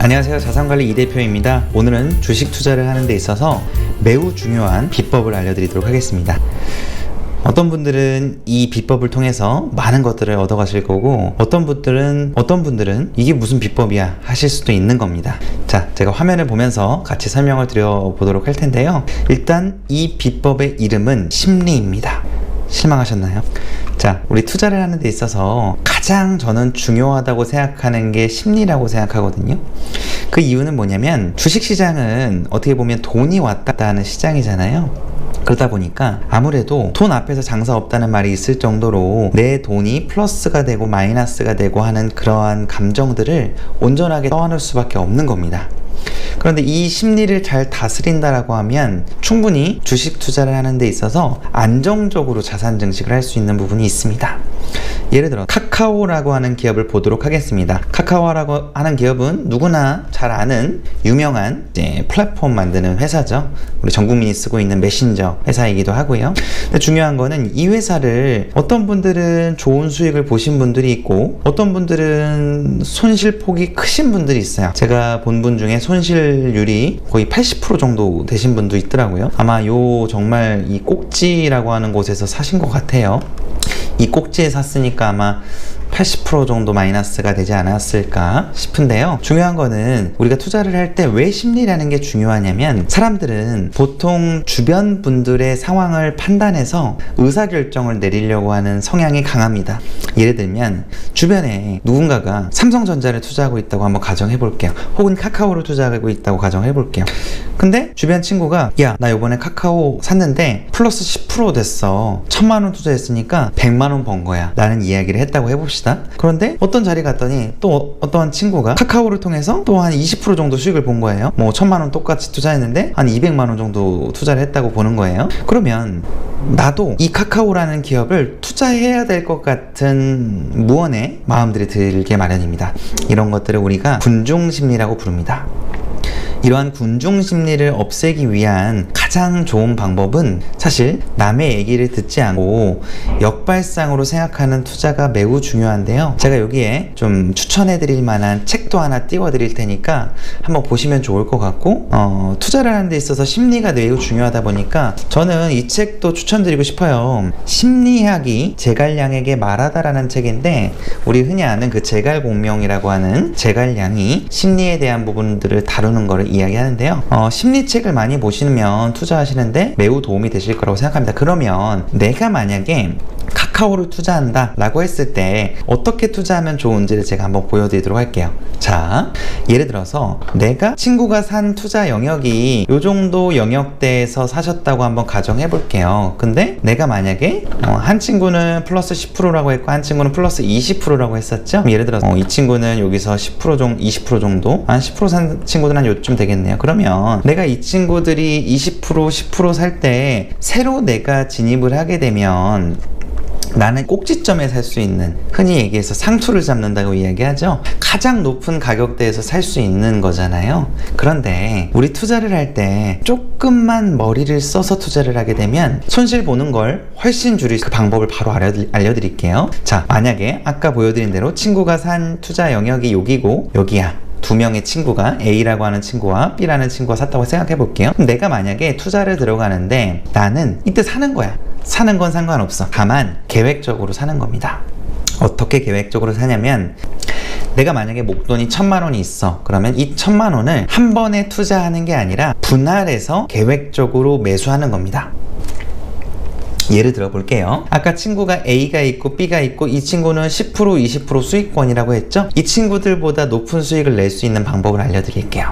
안녕하세요. 자산관리 이 대표입니다. 오늘은 주식 투자를 하는 데 있어서 매우 중요한 비법을 알려드리도록 하겠습니다. 어떤 분들은 이 비법을 통해서 많은 것들을 얻어가실 거고 어떤 분들은 어떤 분들은 이게 무슨 비법이야 하실 수도 있는 겁니다. 자, 제가 화면을 보면서 같이 설명을 드려 보도록 할 텐데요. 일단 이 비법의 이름은 심리입니다. 실망하셨나요? 자, 우리 투자를 하는 데 있어서 가장 저는 중요하다고 생각하는 게 심리라고 생각하거든요. 그 이유는 뭐냐면 주식 시장은 어떻게 보면 돈이 왔다 하는 시장이잖아요. 그러다 보니까 아무래도 돈 앞에서 장사 없다는 말이 있을 정도로 내 돈이 플러스가 되고 마이너스가 되고 하는 그러한 감정들을 온전하게 떠안을 수밖에 없는 겁니다. 그런데 이 심리를 잘 다스린다라고 하면 충분히 주식 투자를 하는 데 있어서 안정적으로 자산 증식을 할 수 있는 부분이 있습니다. 예를 들어 카카오라고 하는 기업을 보도록 하겠습니다. 카카오라고 하는 기업은 누구나 잘 아는 유명한 플랫폼 만드는 회사죠. 우리 전 국민이 쓰고 있는 메신저 회사이기도 하고요. 근데 중요한 거는 이 회사를 어떤 분들은 좋은 수익을 보신 분들이 있고 어떤 분들은 손실 폭이 크신 분들이 있어요. 제가 본 분 중에 손실률이 거의 80% 정도 되신 분도 있더라고요. 아마 요 정말 이 꼭지라고 하는 곳에서 사신 것 같아요. 이 꼭지에 샀으니까 아마 80% 정도 마이너스가 되지 않았을까 싶은데요. 중요한 거는 우리가 투자를 할 때 왜 심리라는 게 중요하냐면 사람들은 보통 주변 분들의 상황을 판단해서 의사결정을 내리려고 하는 성향이 강합니다. 예를 들면 주변에 누군가가 삼성전자를 투자하고 있다고 한번 가정해 볼게요. 혹은 카카오를 투자하고 있다고 가정해 볼게요. 근데 주변 친구가 야, 나 요번에 카카오 샀는데 플러스 10% 됐어. 천만 원 투자했으니까 100만 원 번 거야. 라는 이야기를 했다고 해봅시다. 그런데 어떤 자리 갔더니 또 어떠한 친구가 카카오를 통해서 또 한 20% 정도 수익을 본 거예요. 뭐 천만 원 똑같이 투자했는데 한 200만 원 정도 투자를 했다고 보는 거예요. 그러면 나도 이 카카오라는 기업을 투자해야 될 것 같은 무언의 마음들이 들게 마련입니다. 이런 것들을 우리가 군중 심리라고 부릅니다. 이러한 군중 심리를 없애기 위한 가장 좋은 방법은 사실 남의 얘기를 듣지 않고 역발상으로 생각하는 투자가 매우 중요한데요. 제가 여기에 좀 추천해 드릴 만한 책도 하나 띄워 드릴 테니까 한번 보시면 좋을 것 같고 어, 투자를 하는 데 있어서 심리가 매우 중요하다 보니까 저는 이 책도 추천드리고 싶어요. 심리학이 제갈량에게 말하다라는 책인데 우리 흔히 아는 그 제갈공명이라고 하는 제갈량이 심리에 대한 부분들을 다루는 거를 이야기하는데요. 어, 심리책을 많이 보시면 투자하시는데 매우 도움이 되실 거라고 생각합니다. 그러면 내가 만약에 카카오를 투자한다 라고 했을 때 어떻게 투자하면 좋은지를 제가 한번 보여드리도록 할게요. 자 예를 들어서 내가 친구가 산 투자 영역이 요 정도 영역대에서 사셨다고 한번 가정해 볼게요. 근데 내가 만약에 어, 한 친구는 플러스 10%라고 했고 한 친구는 플러스 20%라고 했었죠? 예를 들어서 어, 이 친구는 여기서 10% 정도 20% 정도? 한 10%산 친구들은 한 요쯤 되겠네요. 그러면 내가 이 친구들이 20% 10%살 때 새로 내가 진입을 하게 되면 나는 꼭지점에 살 수 있는 흔히 얘기해서 상투를 잡는다고 이야기하죠. 가장 높은 가격대에서 살 수 있는 거잖아요. 그런데 우리 투자를 할 때 조금만 머리를 써서 투자를 하게 되면 손실 보는 걸 훨씬 줄일 그 방법을 바로 알려드릴게요. 자, 만약에 아까 보여드린 대로 친구가 산 투자 영역이 여기고 여기야. 두 명의 친구가 A라고 하는 친구와 B라는 친구가 샀다고 생각해 볼게요. 내가 만약에 투자를 들어가는데 나는 이때 사는 거야. 사는 건 상관없어. 다만 계획적으로 사는 겁니다. 어떻게 계획적으로 사냐면 내가 만약에 목돈이 천만 원이 있어. 그러면 이 천만 원을 한 번에 투자하는 게 아니라 분할해서 계획적으로 매수하는 겁니다. 예를 들어 볼게요. 아까 친구가 A가 있고 B가 있고 이 친구는 10% 20% 수익권이라고 했죠? 이 친구들보다 높은 수익을 낼 수 있는 방법을 알려드릴게요.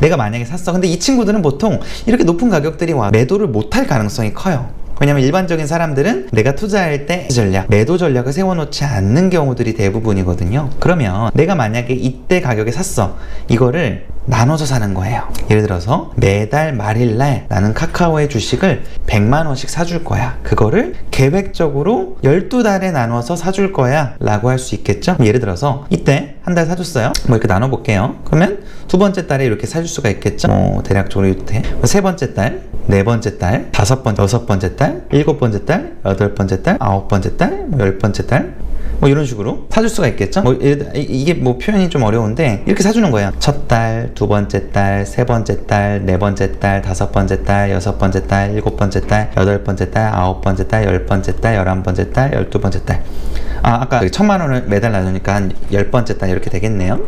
내가 만약에 샀어. 근데 이 친구들은 보통 이렇게 높은 가격들이 와 매도를 못할 가능성이 커요. 왜냐면 일반적인 사람들은 내가 투자할 때 전략, 매도 전략을 세워놓지 않는 경우들이 대부분이거든요. 그러면 내가 만약에 이때 가격에 샀어. 이거를 나눠서 사는 거예요. 예를 들어서 매달 말일날 나는 카카오의 주식을 100만 원씩 사줄 거야. 그거를 계획적으로 12달에 나눠서 사줄 거야. 라고 할 수 있겠죠? 예를 들어서 이때 한 달 사줬어요. 뭐 이렇게 나눠볼게요. 그러면 두 번째 달에 이렇게 사줄 수가 있겠죠? 뭐 대략적으로 이렇게 세 번째 달, 네 번째 달, 다섯 번째, 여섯 번째 달, 일곱 번째 달, 여덟 번째 달, 아홉 번째 달, 뭐열 번째 달, 뭐 이런 식으로 사줄 수가 있겠죠? 뭐 이게 뭐 표현이 좀 어려운데 이렇게 사주는 거예요. 첫 달, 두 번째 달, 세 번째 달, 네 번째 달, 다섯 번째 달, 여섯 번째 달, 일곱 번째 달, 여덟 번째 달, 아홉 번째 달, 열 번째 달, 열한 번째 달, 열두 번째 달. 아, 아까 그 천만 원을 매달 나누니까 한 열 번째 달 이렇게 되겠네요.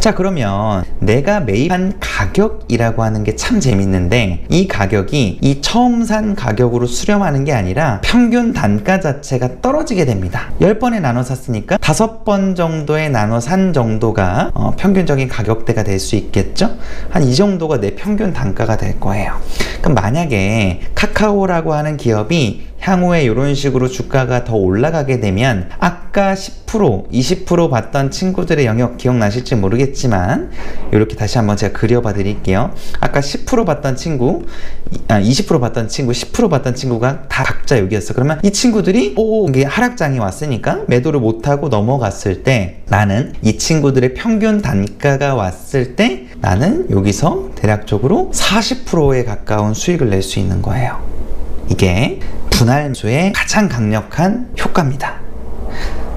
자 그러면 내가 매입한 가격이라고 하는 게 참 재밌는데 이 가격이 이 처음 산 가격으로 수렴하는 게 아니라 평균 단가 자체가 떨어지게 됩니다. 10번에 나눠 샀으니까 5번 정도에 나눠 산 정도가 어, 평균적인 가격대가 될 수 있겠죠? 한 이 정도가 내 평균 단가가 될 거예요. 그럼 만약에 카카오라고 하는 기업이 향후에 이런 식으로 주가가 더 올라가게 되면 아까 10% 20% 봤던 친구들의 영역 기억나실지 모르겠지만 이렇게 다시 한번 제가 그려 봐 드릴게요. 아까 10% 봤던 친구 아, 20% 봤던 친구 10% 봤던 친구가 다 각자 여기였어. 그러면 이 친구들이 오 이게 하락장이 왔으니까 매도를 못하고 넘어갔을 때 나는 이 친구들의 평균 단가가 왔을 때 나는 여기서 대략적으로 40%에 가까운 수익을 낼 수 있는 거예요. 이게 분할수의 가장 강력한 효과입니다.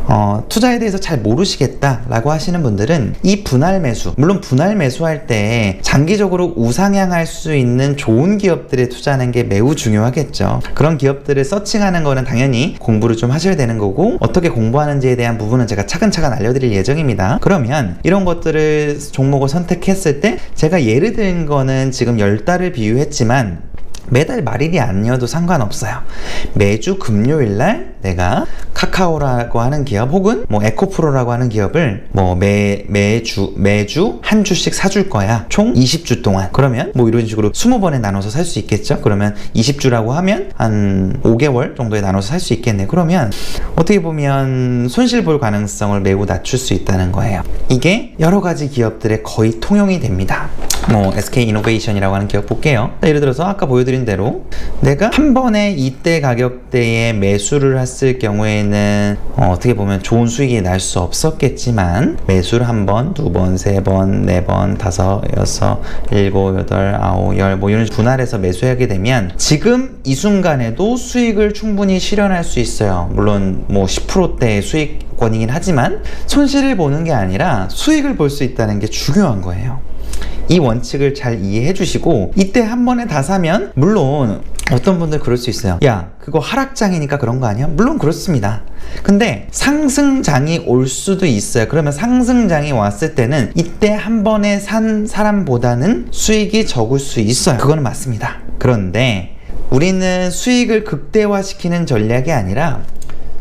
어, 투자에 대해서 잘 모르시겠다라고 하시는 분들은 이 분할 매수, 물론 분할 매수할 때 장기적으로 우상향할 수 있는 좋은 기업들에 투자하는 게 매우 중요하겠죠. 그런 기업들을 서칭하는 거는 당연히 공부를 좀 하셔야 되는 거고 어떻게 공부하는지에 대한 부분은 제가 차근차근 알려드릴 예정입니다. 그러면 이런 것들을 종목을 선택했을 때 제가 예를 든 거는 지금 10달을 비유했지만 매달 말일이 아니어도 상관없어요. 매주 금요일 날 내가 카카오라고 하는 기업 혹은 뭐 에코프로라고 하는 기업을 뭐 매 매주 매주 한 주씩 사줄 거야. 총 20주 동안. 그러면 뭐 이런 식으로 20번에 나눠서 살 수 있겠죠. 그러면 20주라고 하면 한 5개월 정도에 나눠서 살 수 있겠네. 그러면 어떻게 보면 손실 볼 가능성을 매우 낮출 수 있다는 거예요. 이게 여러 가지 기업들의 거의 통용이 됩니다. 뭐 SK 이노베이션이라고 하는 기업 볼게요. 자, 예를 들어서 아까 보여 드린 대로 내가 한 번에 이때 가격대에 매수를 했을 경우에는 어, 떻게 보면 좋은 수익이 날 수 없었겠지만 매수를 한 번, 두 번, 세 번, 네 번, 다섯, 여섯, 일곱, 여덟, 아홉, 열 뭐 이런 분할해서 매수하게 되면 지금 이 순간에도 수익을 충분히 실현할 수 있어요. 물론 뭐 10%대의 수익 권이긴 하지만 손실을 보는 게 아니라 수익을 볼 수 있다는 게 중요한 거예요. 이 원칙을 잘 이해해 주시고 이때 한 번에 다 사면 물론 어떤 분들 그럴 수 있어요. 야 그거 하락장이니까 그런 거 아니야? 물론 그렇습니다. 근데 상승장이 올 수도 있어요. 그러면 상승장이 왔을 때는 이때 한 번에 산 사람보다는 수익이 적을 수 있어요. 그거는 맞습니다. 그런데 우리는 수익을 극대화시키는 전략이 아니라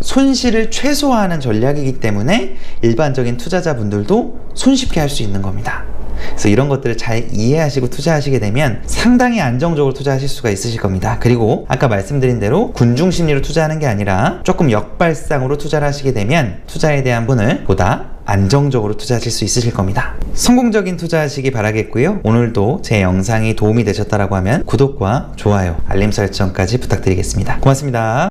손실을 최소화하는 전략이기 때문에 일반적인 투자자분들도 손쉽게 할 수 있는 겁니다. 그래서 이런 것들을 잘 이해하시고 투자하시게 되면 상당히 안정적으로 투자하실 수가 있으실 겁니다. 그리고 아까 말씀드린 대로 군중 심리로 투자하는 게 아니라 조금 역발상으로 투자를 하시게 되면 투자에 대한 분을 보다 안정적으로 투자하실 수 있으실 겁니다. 성공적인 투자하시기 바라겠고요. 오늘도 제 영상이 도움이 되셨다라고 하면 구독과 좋아요, 알림 설정까지 부탁드리겠습니다. 고맙습니다.